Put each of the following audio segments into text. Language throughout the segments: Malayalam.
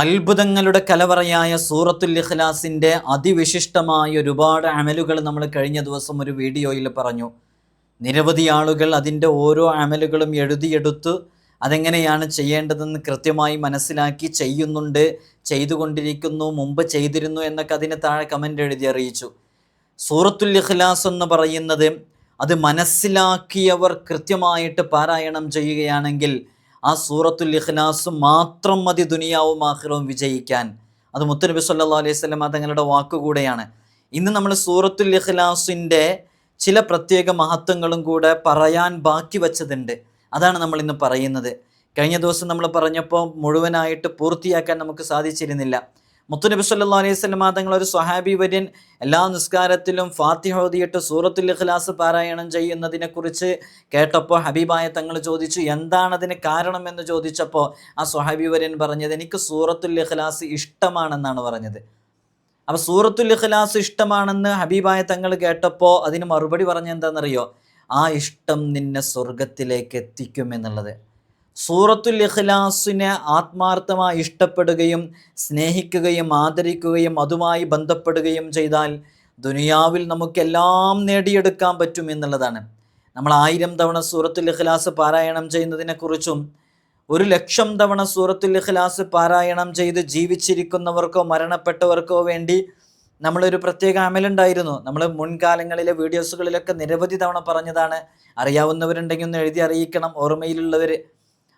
അത്ഭുതങ്ങളുടെ കലവറയായ സൂറത്തുൽ ഇഖ്ലാസിന്റെ അതിവിശിഷ്ടമായ ഒരുപാട് അമലുകൾ നമ്മൾ കഴിഞ്ഞ ദിവസം ഒരു വീഡിയോയിൽ പറഞ്ഞു. നിരവധി ആളുകൾ അതിന്റെ ഓരോ അമലുകളും എഴുതിയെടുത്ത്. അതെങ്ങനെയാണ് ചെയ്യേണ്ടതെന്ന് കൃത്യമായി മനസ്സിലാക്കി ചെയ്യുന്നുണ്ട് ചെയ്തുകൊണ്ടിരിക്കുന്നു മുമ്പ് ചെയ്തിരുന്നു എന്നൊക്കെ അതിന് താഴെ കമന്റ് എഴുതി അറിയിച്ചു. സൂറത്തുൽ ഇഖ്ലാസ് എന്ന് പറയുന്നത് അത് മനസ്സിലാക്കിയവർ കൃത്യമായിട്ട് പാരായണം ചെയ്യുകയാണെങ്കിൽ ആ സൂറത്തുൽ ഇഖ്ലാസ് മാത്രം മതി ദുനിയാവും ആഹ്റവും വിജയിക്കാൻ. അത് മുത്തനബി സല്ലാ അലൈഹി സ്വലം തങ്ങളുടെ വാക്കുകൂടെയാണ്. ഇന്ന് നമ്മൾ സൂറത്തുൽ ഇഖ്ലാസിന്റെ ചില പ്രത്യേക മഹത്വങ്ങളും കൂടെ പറയാൻ ബാക്കി വച്ചതുണ്ട്. അതാണ് നമ്മൾ ഇന്ന് പറയുന്നത്. കഴിഞ്ഞ ദിവസം നമ്മൾ പറഞ്ഞപ്പോൾ മുഴുവനായിട്ട് പൂർത്തിയാക്കാൻ നമുക്ക് സാധിച്ചിരുന്നില്ല. മുത്തുനബി സല്ലാ അലൈഹി സ്വലം തങ്ങൾ ഒരു സ്വഹാബി വര്യൻ എല്ലാ നിസ്കാരത്തിലും ഫാത്തിഹ ഓതിയിട്ട് സൂറത്തുൽ ഇഖ്ലാസ് പാരായണം ചെയ്യുന്നതിനെക്കുറിച്ച് കേട്ടപ്പോൾ ഹബീബായ തങ്ങൾ ചോദിച്ചു എന്താണ് അതിന് കാരണം? എന്ന് ചോദിച്ചപ്പോൾ ആ സ്വഹാബി വര്യൻ പറഞ്ഞത് എനിക്ക് സൂറത്തുൽ ഇഖ്ലാസ് ഇഷ്ടമാണെന്നാണ് പറഞ്ഞത്. അപ്പോൾ സൂറത്തുൽ ഇഖ്ലാസ് ഇഷ്ടമാണെന്ന് ഹബീബായ തങ്ങൾ കേട്ടപ്പോൾ അതിന് മറുപടി പറഞ്ഞെന്താണെന്നറിയോ ആ ഇഷ്ടം നിന്നെ സ്വർഗത്തിലേക്ക് എത്തിക്കും എന്നുള്ളത്. സൂറത്തുൽ ഇഖ്ലാസിനെ ആത്മാർത്ഥമായി ഇഷ്ടപ്പെടുകയും സ്നേഹിക്കുകയും ആദരിക്കുകയും അതുമായി ബന്ധപ്പെടുകയും ചെയ്താൽ ദുനിയാവിൽ നമുക്കെല്ലാം നേടിയെടുക്കാൻ പറ്റും എന്നുള്ളതാണ്. നമ്മൾ ആയിരം തവണ സൂറത്തുൽ ഇഖ്ലാസ് പാരായണം ചെയ്യുന്നതിനെക്കുറിച്ചും ഒരു ലക്ഷം തവണ സൂറത്തുൽ ഇഖ്ലാസ് പാരായണം ചെയ്ത് ജീവിച്ചിരിക്കുന്നവർക്കോ മരണപ്പെട്ടവർക്കോ വേണ്ടി നമ്മളൊരു പ്രത്യേക അമലുണ്ടായിരുന്നു. നമ്മൾ മുൻകാലങ്ങളിലെ വീഡിയോസുകളിലൊക്കെ നിരവധി തവണ പറഞ്ഞതാണ്. അറിയാവുന്നവരുണ്ടെങ്കിൽ ഒന്ന് എഴുതി അറിയിക്കണം. ഓർമ്മയിലുള്ളവർ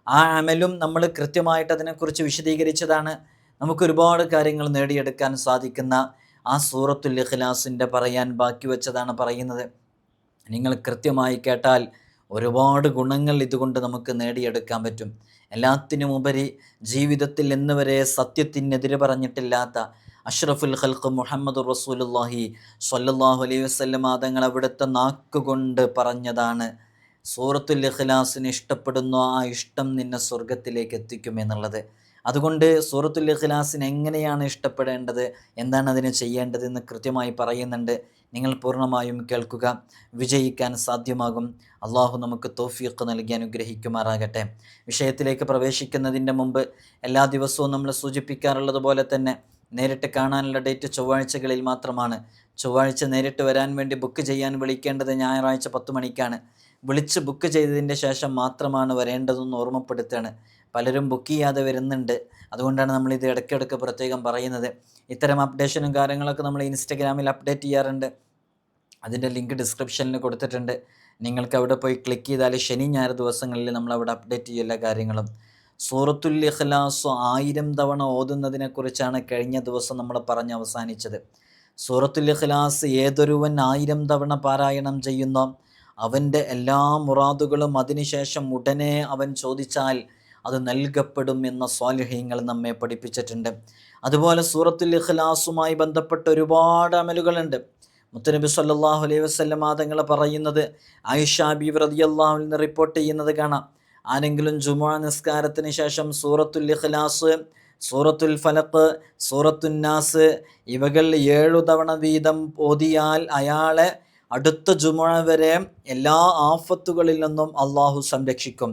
ആ അമലും നമ്മൾ കൃത്യമായിട്ട് അതിനെക്കുറിച്ച് വിശദീകരിച്ചതാണ്. നമുക്ക് ഒരുപാട് കാര്യങ്ങൾ നേടിയെടുക്കാൻ സാധിക്കുന്ന ആ സൂറത്തുൽ ഇഖ്ലാസിന്റെ പറയാൻ ബാക്കി വെച്ചതാണ് പറയുന്നത്. നിങ്ങൾ കൃത്യമായി കേട്ടാൽ ഒരുപാട് ഗുണങ്ങൾ ഇതുകൊണ്ട് നമുക്ക് നേടിയെടുക്കാൻ പറ്റും. എല്ലാത്തിനുമുപരി ജീവിതത്തിൽ ഇന്നുവരെ സത്യത്തിനെതിരെ പറഞ്ഞിട്ടില്ലാത്ത അഷ്റഫുൽ ഖൽഖ് മുഹമ്മദ് റസൂലുല്ലാഹി സ്വല്ലല്ലാഹു അലൈഹി വസല്ലം തങ്ങൾ അവിടുത്തെ നാക്കുകൊണ്ട് പറഞ്ഞതാണ്. സൂറത്തുൽ ഇഖ്ലാസിന് ഇഷ്ടപ്പെടുന്നു ആ ഇഷ്ടം നിന്നെ സ്വർഗത്തിലേക്ക് എത്തിക്കും എന്നുള്ളത്. അതുകൊണ്ട് സൂറത്തുൽ ഇഖ്ലാസിന് എങ്ങനെയാണ് ഇഷ്ടപ്പെടേണ്ടത് എന്താണ് അതിന് ചെയ്യേണ്ടതെന്ന് കൃത്യമായി പറയുന്നുണ്ട്. നിങ്ങൾ പൂർണമായും കേൾക്കുക. വിജയിക്കാൻ സാധ്യമാകും. അള്ളാഹു നമുക്ക് തോഫിയൊക്കെ നൽകി അനുഗ്രഹിക്കുമാറാകട്ടെ. വിഷയത്തിലേക്ക് പ്രവേശിക്കുന്നതിന്റെ മുമ്പ് എല്ലാ ദിവസവും നമ്മൾ സൂചിപ്പിക്കാറുള്ളത് പോലെ തന്നെ നേരിട്ട് കാണാനുള്ള ഡേറ്റ് ചൊവ്വാഴ്ചകളിൽ മാത്രമാണ്. ചൊവ്വാഴ്ച നേരിട്ട് വരാൻ വേണ്ടി ബുക്ക് ചെയ്യാൻ വിളിക്കേണ്ടത് ഞായറാഴ്ച പത്ത് മണിക്കാണ്. വിളിച്ച് ബുക്ക് ചെയ്തതിന്റെ ശേഷം മാത്രമാണ് വരേണ്ടതെന്ന് ഓർമ്മപ്പെടുത്തുകയാണ്. പലരും ബുക്ക് ചെയ്യാതെ വരുന്നുണ്ട്. അതുകൊണ്ടാണ് നമ്മൾ ഇത് ഇടയ്ക്കിടയ്ക്ക് പ്രത്യേകം പറയുന്നത്. ഇത്തരം അപ്ഡേഷനും കാര്യങ്ങളൊക്കെ നമ്മൾ ഇൻസ്റ്റഗ്രാമിൽ അപ്ഡേറ്റ് ചെയ്യാറുണ്ട്. അതിന്റെ ലിങ്ക് ഡിസ്ക്രിപ്ഷനിൽ കൊടുത്തിട്ടുണ്ട്. നിങ്ങൾക്ക് അവിടെ പോയി ക്ലിക്ക് ചെയ്താൽ ശനി ഞായർ ദിവസങ്ങളിൽ നമ്മൾ അവിടെ അപ്ഡേറ്റ് ചെയ്യുന്ന കാര്യങ്ങളും. സൂറത്തുൽ ഇഖ്ലാസ് ആയിരം തവണ ഓതുന്നതിനെക്കുറിച്ചാണ് കഴിഞ്ഞ ദിവസം നമ്മൾ പറഞ്ഞ് അവസാനിച്ചത്. സൂറത്തുൽ ഇഖ്ലാസ് ഏതൊരുവൻ ആയിരം തവണ പാരായണം ചെയ്യുന്നോ? അവന്റെ എല്ലാ മുറാദുകളും അതിനുശേഷം ഉടനെ അവൻ ചോദിച്ചാൽ അത് നൽകപ്പെടും എന്ന സ്വാലിഹ്യങ്ങൾ നമ്മെ പഠിപ്പിച്ചിട്ടുണ്ട്. അതുപോലെ സൂറത്തുൽ ഇഖ്ലാസുമായി ബന്ധപ്പെട്ട ഒരുപാട് അമലുകളുണ്ട്. മുത്തനബി സല്ലാഹു അലൈഹി വസ്ലം തങ്ങൾ പറയുന്നത് ആയിഷ ബി റതിയല്ലാഹുവിൽ നിന്ന് റിപ്പോർട്ട് ചെയ്യുന്നത് കാണാം. ആരെങ്കിലും ജുമാ നിസ്കാരത്തിന് ശേഷം സൂറത്തുൽ ഇഖ്ലാസ് സൂറത്തുൽ ഫലക്ക് സൂറത്തുന്നാസ് ഇവകൾ ഏഴു തവണ വീതം ഓതിയാൽ അയാളെ അടുത്ത ജുമുഴ വരെ എല്ലാ ആഫത്തുകളിൽ നിന്നും അള്ളാഹു സംരക്ഷിക്കും.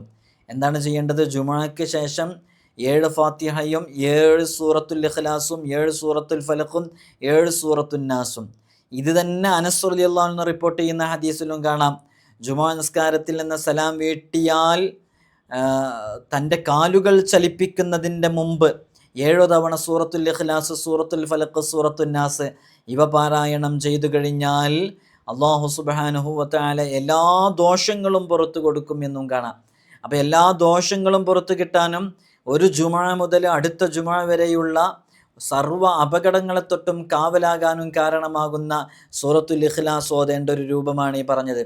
എന്താണ് ചെയ്യേണ്ടത്? ജുമുഴയ്ക്ക് ശേഷം ഏഴ് ഫാത്തിഹയും ഏഴ് സൂറത്തുൽ ഇഖ്ലാസും ഏഴ് സൂറത്തുൽ ഫലഖും ഏഴ് സൂറത്തുന്നാസും ഇത് തന്നെ അനസ്വലി അള്ളാഹു റിപ്പോർട്ട് ചെയ്യുന്ന ഹദീസിലും കാണാം. ജുമാ നിസ്കാരത്തിൽ നിന്ന് സലാം വീട്ടിയാൽ തന്റെ കാലുകൾ ചലിപ്പിക്കുന്നതിന്റെ മുമ്പ് ഏഴോ തവണ സൂറത്തുൽ ഇഖ്ലാസ് സൂറത്തുൽ ഫലഖ് സൂറത്തുന്നാസ് ഇവ പാരായണം ചെയ്തു കഴിഞ്ഞാൽ അള്ളാഹു സുബാനുഹൂവത്തായ എല്ലാ ദോഷങ്ങളും പുറത്തു കൊടുക്കും എന്നും കാണാം. അപ്പോൾ എല്ലാ ദോഷങ്ങളും പുറത്തു കിട്ടാനും ഒരു ജുമ മുതൽ അടുത്ത ജുമ വരെയുള്ള സർവ അപകടങ്ങളെ തൊട്ടും കാവലാകാനും കാരണമാകുന്ന സൂറത്തുൽ ഇഖ്ലാസ് ഓതേണ്ട ഒരു രൂപമാണ് ഈ പറഞ്ഞത്.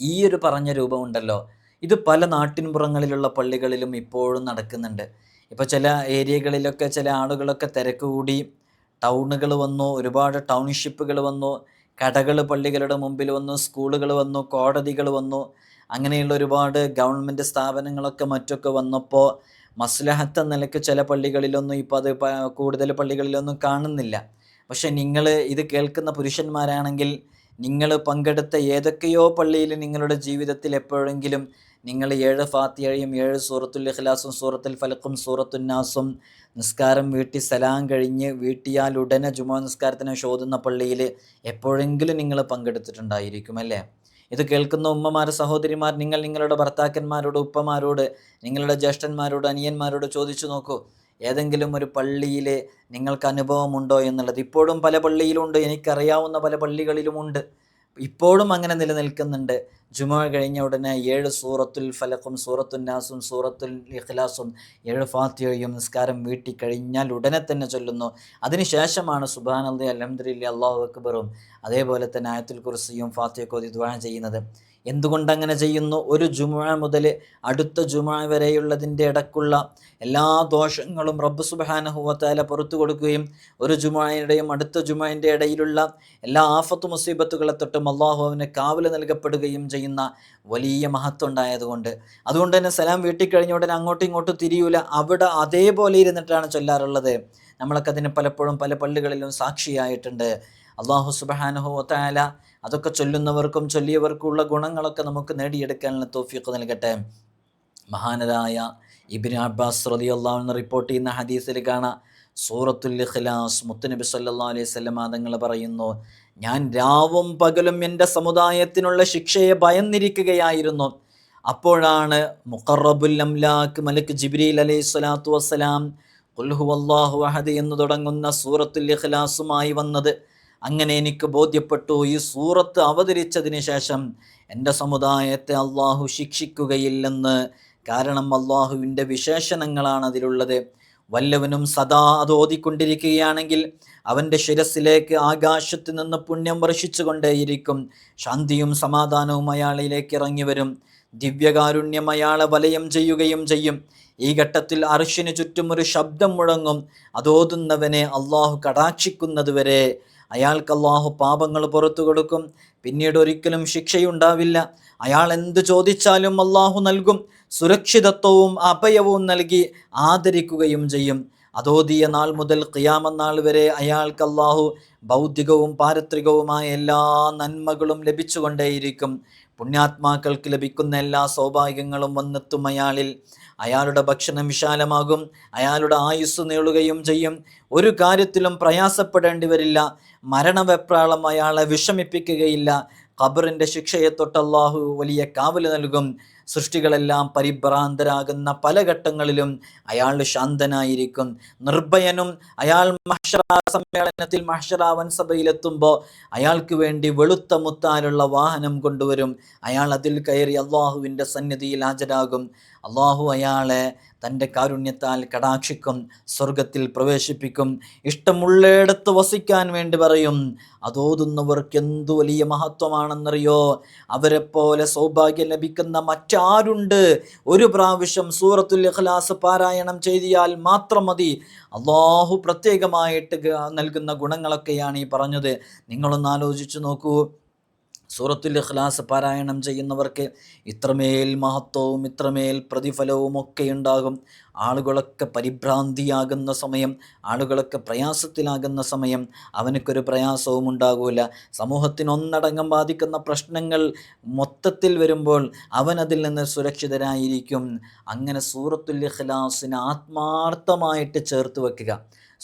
ഈ ഒരു പറഞ്ഞ രൂപമുണ്ടല്ലോ ഇത് പല നാട്ടിൻപുറങ്ങളിലുള്ള പള്ളികളിലും ഇപ്പോഴും നടക്കുന്നുണ്ട്. ഇപ്പോൾ ചില ഏരിയകളിലൊക്കെ ചില ആളുകളൊക്കെ തിരക്ക് കൂടി ടൗണുകൾ വന്നു ഒരുപാട് ടൗൺഷിപ്പുകൾ വന്നു കടകൾ പള്ളികളുടെ മുമ്പിൽ വന്നു സ്കൂളുകൾ വന്നു കോടതികൾ വന്നു. അങ്ങനെയുള്ള ഒരുപാട് ഗവൺമെന്റ് സ്ഥാപനങ്ങളൊക്കെ മറ്റൊക്കെ വന്നപ്പോൾ മസ്ലഹത്ത് നിലയ്ക്ക് ചില പള്ളികളിലൊന്നും ഇപ്പോൾ അത് കൂടുതൽ പള്ളികളിലൊന്നും കാണുന്നില്ല. പക്ഷെ നിങ്ങൾ ഇത് കേൾക്കുന്ന പുരുഷന്മാരാണെങ്കിൽ നിങ്ങൾ പങ്കെടുത്ത ഏതൊക്കെയോ പള്ളിയിൽ നിങ്ങളുടെ ജീവിതത്തിൽ എപ്പോഴെങ്കിലും നിങ്ങൾ ഏഴ് ഫാത്തിയയും ഏഴ് സൂറത്തുൽ ഇഖ്ലാസും സൂറത്തുൽ ഫലക്കും സൂറത്തുൽ നാസും നിസ്കാരം വീട്ടി സലാം കഴിഞ്ഞ് വീട്ടിയാൽ ഉടനെ ജുമാ നിസ്കാരത്തിന് ശോധുന്ന പള്ളിയിൽ എപ്പോഴെങ്കിലും നിങ്ങൾ പങ്കെടുത്തിട്ടുണ്ടായിരിക്കും അല്ലേ? ഇത് കേൾക്കുന്ന ഉമ്മമാർ സഹോദരിമാർ നിങ്ങൾ നിങ്ങളുടെ ഭർത്താക്കന്മാരോട് ഉപ്പമാരോട് നിങ്ങളുടെ ജ്യേഷ്ഠന്മാരോട് അനിയന്മാരോട് ചോദിച്ചു നോക്കൂ. ഏതെങ്കിലും ഒരു പള്ളിയിൽ നിങ്ങൾക്ക് അനുഭവമുണ്ടോ എന്നുള്ളത്. ഇപ്പോഴും പല പള്ളിയിലുണ്ട്. എനിക്കറിയാവുന്ന പല പള്ളികളിലുമുണ്ട് ഇപ്പോഴും അങ്ങനെ നിലനിൽക്കുന്നുണ്ട്. ജുമ കഴിഞ്ഞ ഉടനെ ഏഴ് സൂറത്തുൽ ഫലക്കും സൂറത്തുൽ നാസും സൂറത്തുൽ ഇഖ്ലാസും ഏഴ് ഫാത്തിയയും നിസ്കാരം വീട്ടി കഴിഞ്ഞാൽ ഉടനെ തന്നെ ചൊല്ലുന്നു. അതിനുശേഷമാണ് അള്ളി അലഹമ്മദില്ല അള്ളാഹു അക്ബറും അതേപോലെ തന്നെ ആയത്തുൽ കുർസിയും ഫാത്തിയൊക്കെ ദ്വാ ചെയ്യുന്നത്. എന്തുകൊണ്ട് അങ്ങനെ ചെയ്യുന്നു? ഒരു ജുമ മുതൽ അടുത്ത ജുമ വരെയുള്ളതിന്റെ ഇടക്കുള്ള എല്ലാ ദോഷങ്ങളും റബ്ബ് സുബാനഹുവത്താല പുറത്തു കൊടുക്കുകയും ഒരു ജുമായുടെയും അടുത്ത ജുമാന്റെ ഇടയിലുള്ള എല്ലാ ആഫത്ത് മുസീബത്തുകളെ തൊട്ടും അള്ളാഹുവിന് കാവൽ നൽകപ്പെടുകയും ചെയ്യുന്ന വലിയ മഹത്വം ഉണ്ടായതുകൊണ്ട്. അതുകൊണ്ട് തന്നെ സലാം വീട്ടിൽ കഴിഞ്ഞ ഉടനെ അങ്ങോട്ടും ഇങ്ങോട്ടും തിരിയൂല. അവിടെ അതേപോലെ ഇരുന്നിട്ടാണ് ചൊല്ലാറുള്ളത്. നമ്മളൊക്കെ അതിന് പലപ്പോഴും പല പള്ളികളിലും സാക്ഷിയായിട്ടുണ്ട്. അള്ളാഹു സുബാനഹു ഒത്തായാല അതൊക്കെ ചൊല്ലുന്നവർക്കും ചൊല്ലിയവർക്കുള്ള ഗുണങ്ങളൊക്കെ നമുക്ക് നേടിയെടുക്കാനുള്ള തോഫിയൊക്കെ നൽകട്ടെ. മഹാനരായ ഇബിൻ അബ്ബാസ് റതി അള്ളാഹുന്ന് റിപ്പോർട്ട് ചെയ്യുന്ന ഹദീസിൽ കാണാം. സൂറത്തുൽ ഖിലാസ് മുത്തുനബി സല്ലാ അലൈഹി സ്വലം തങ്ങൾ പറയുന്നു ഞാൻ രാവും പകലും എന്റെ സമുദായത്തിനുള്ള ശിക്ഷയെ ഭയന്നിരിക്കുകയായിരുന്നു. അപ്പോഴാണ് മുഖറബുൽ അംലാക്ക് മലക്ക് ജിബ്രീൽ അലൈഹി സ്വലാത്തു വസ്സലാം കുൽഹു അള്ളാഹു അഹദ് എന്ന് തുടങ്ങുന്ന സൂറത്തുൽ ഇഖ്ലാസുമായി വന്നത്. അങ്ങനെ എനിക്ക് ബോധ്യപ്പെട്ടു. ഈ സൂറത്ത് അവതരിച്ചതിന് ശേഷം എന്റെ സമുദായത്തെ അള്ളാഹു ശിക്ഷിക്കുകയില്ലെന്ന് കാരണം അള്ളാഹുവിന്റെ വിശേഷണങ്ങളാണ് അതിലുള്ളത്. വല്ലവനും സദാ അത് ഓതിക്കൊണ്ടിരിക്കുകയാണെങ്കിൽ അവന്റെ ശിരസിലേക്ക് ആകാശത്ത് നിന്ന് പുണ്യം വർഷിച്ചു കൊണ്ടേയിരിക്കും ശാന്തിയും സമാധാനവും അയാളിലേക്ക് ഇറങ്ങി വരും. ദിവ്യകാരുണ്യം അയാളെ വലയം ചെയ്യുകയും ചെയ്യും. ഈ ഘട്ടത്തിൽ അർഷിന് ചുറ്റും ഒരു ശബ്ദം മുഴങ്ങും. അതോതുന്നവനെ അള്ളാഹു കടാക്ഷിക്കുന്നതുവരെ അയാൾക്ക് അള്ളാഹു പാപങ്ങൾ പുറത്തു കൊടുക്കും. പിന്നീട് ഒരിക്കലും ശിക്ഷയുണ്ടാവില്ല. അയാൾ എന്ത് ചോദിച്ചാലും അള്ളാഹു നൽകും. സുരക്ഷിതത്വവും അഭയവും നൽകി ആദരിക്കുകയും ചെയ്യും. അതോദിയ നാൾ മുതൽ ഖിയാമനാൾ വരെ അയാൾക്ക് അള്ളാഹു ഭൗതികവും പാരത്രികവുമായ എല്ലാ നന്മകളും ലഭിച്ചുകൊണ്ടേയിരിക്കും. പുണ്യാത്മാക്കൾക്ക് ലഭിക്കുന്ന എല്ലാ സൗഭാഗ്യങ്ങളും വന്നെത്തും അയാളിൽ. അയാളുടെ ഭക്ഷണം വിശാലമാകും അയാളുടെ ആയുസ് നീളുകയും ചെയ്യും. ഒരു കാര്യത്തിലും പ്രയാസപ്പെടേണ്ടി വരില്ല. മരണവെപ്രാളം അയാളെ വിഷമിപ്പിക്കുകയില്ല. ഖബറിന്റെ ശിക്ഷയെ തൊട്ടല്ലാഹു വലിയ കാവൽ നൽകും. സൃഷ്ടികളെല്ലാം പരിഭ്രാന്തരാകുന്ന പല ഘട്ടങ്ങളിലും അയാൾ ശാന്തനായിരിക്കും. നിർഭയനും അയാൾ മഹ്ഷറാ സമ്മേളനത്തിൽ മഹ്ഷറ വൻസഭയിലെത്തുമ്പോൾ അയാൾക്ക് വേണ്ടി വെളുത്ത മുത്താനുള്ള വാഹനം കൊണ്ടുവരും. അയാൾ അതിൽ കയറി അള്ളാഹുവിന്റെ സന്നിധിയിൽ ഹാജരാകും. അള്ളാഹു അയാളെ തന്റെ കാരുണ്യത്താൽ കടാക്ഷിക്കും സ്വർഗത്തിൽ പ്രവേശിപ്പിക്കും. ഇഷ്ടമുള്ളയിടത്ത് വസിക്കാൻ വേണ്ടി പറയും അതോതുന്നവർക്ക് എന്തു വലിയ മഹത്വമാണെന്നറിയോ? അവരെപ്പോലെ സൗഭാഗ്യം ലഭിക്കുന്ന മറ്റാരുണ്ട്? ഒരു പ്രാവശ്യം സൂറത്തുൽ ഇഖ്ലാസ് പാരായണം ചെയ്തിയാൽ മാത്രം മതി. അള്ളാഹു പ്രത്യേകമായിട്ട് നൽകുന്ന ഗുണങ്ങളൊക്കെയാണ് ഈ പറഞ്ഞത്. നിങ്ങളൊന്ന് ആലോചിച്ചു നോക്കൂ. സൂറത്തുൽ ഇഖ്ലാസ് പാരായണം ചെയ്യുന്നവർക്ക് ഇത്രമേൽ മഹത്വവും ഇത്രമേൽ പ്രതിഫലവും ഒക്കെ ഉണ്ടാകും. ആളുകളൊക്കെ പരിഭ്രാന്തിയാകുന്ന സമയം ആളുകളൊക്കെ പ്രയാസത്തിലാകുന്ന സമയം അവനക്കൊരു പ്രയാസവും ഉണ്ടാകില്ല സമൂഹത്തിന് ഒന്നടങ്കം ബാധിക്കുന്ന പ്രശ്നങ്ങൾ മൊത്തത്തിൽ വരുമ്പോൾ അവൻ അതിൽ നിന്ന് സുരക്ഷിതരായിരിക്കും. അങ്ങനെ സൂറത്തുൽ ഇഖ്ലാസിനെ ആത്മാർത്ഥമായിട്ട് ചേർത്ത് വെക്കുക.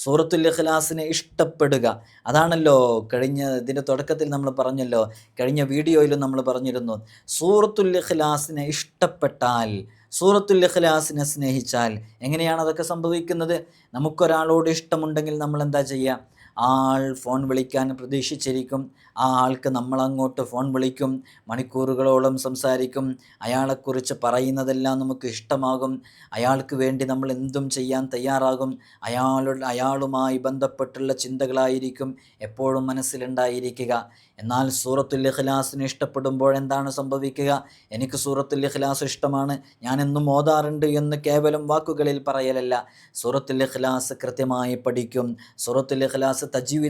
സൂറത്തുൽ ഇഖ്ലാസിനെ ഇഷ്ടപ്പെടുക. അതാണല്ലോ കഴിഞ്ഞ ഇതിന്റെ തുടക്കത്തിൽ നമ്മൾ പറഞ്ഞല്ലോ കഴിഞ്ഞ വീഡിയോയിലും നമ്മൾ പറഞ്ഞിരുന്നു സൂറത്തുൽ ഇഖ്ലാസിനെ ഇഷ്ടപ്പെട്ടാൽ സൂറത്തുൽ ഇഖ്ലാസിനെ സ്നേഹിച്ചാൽ എങ്ങനെയാണ് അതൊക്കെ സംഭവിക്കുന്നത്? നമുക്കൊരാളോട് ഇഷ്ടമുണ്ടെങ്കിൽ നമ്മൾ എന്താ ചെയ്യുക? ആൾ ഫോൺ വിളിക്കാൻ പ്രതീക്ഷിച്ചിരിക്കും. ആ ആൾക്ക് നമ്മളങ്ങോട്ട് ഫോൺ വിളിക്കും. മണിക്കൂറുകളോളം സംസാരിക്കും. അയാളെക്കുറിച്ച് പറയുന്നതെല്ലാം നമുക്ക് ഇഷ്ടമാകും. അയാൾക്ക് വേണ്ടി നമ്മൾ എന്തും ചെയ്യാൻ തയ്യാറാകും. അയാളുടെ അയാളുമായി ബന്ധപ്പെട്ടുള്ള ചിന്തകളായിരിക്കും എപ്പോഴും മനസ്സിലുണ്ടായിരിക്കുക. എന്നാൽ സൂറത്തുൽ ഇഖ്ലാസിന് ഇഷ്ടപ്പെടുമ്പോൾ എന്താണ് സംഭവിക്കുക? എനിക്ക് സൂറത്തുൽ ഇഖ്ലാസ് ഇഷ്ടമാണ്. ഞാൻ എന്നും ഓതാറുണ്ട് എന്ന് കേവലം വാക്കുകളിൽ പറയലല്ല. സൂറത്തുൽ ഇഖ്ലാസ് കൃത്യമായി പഠിക്കും. സൂറത്തുൽ ഇഖ്ലാസ്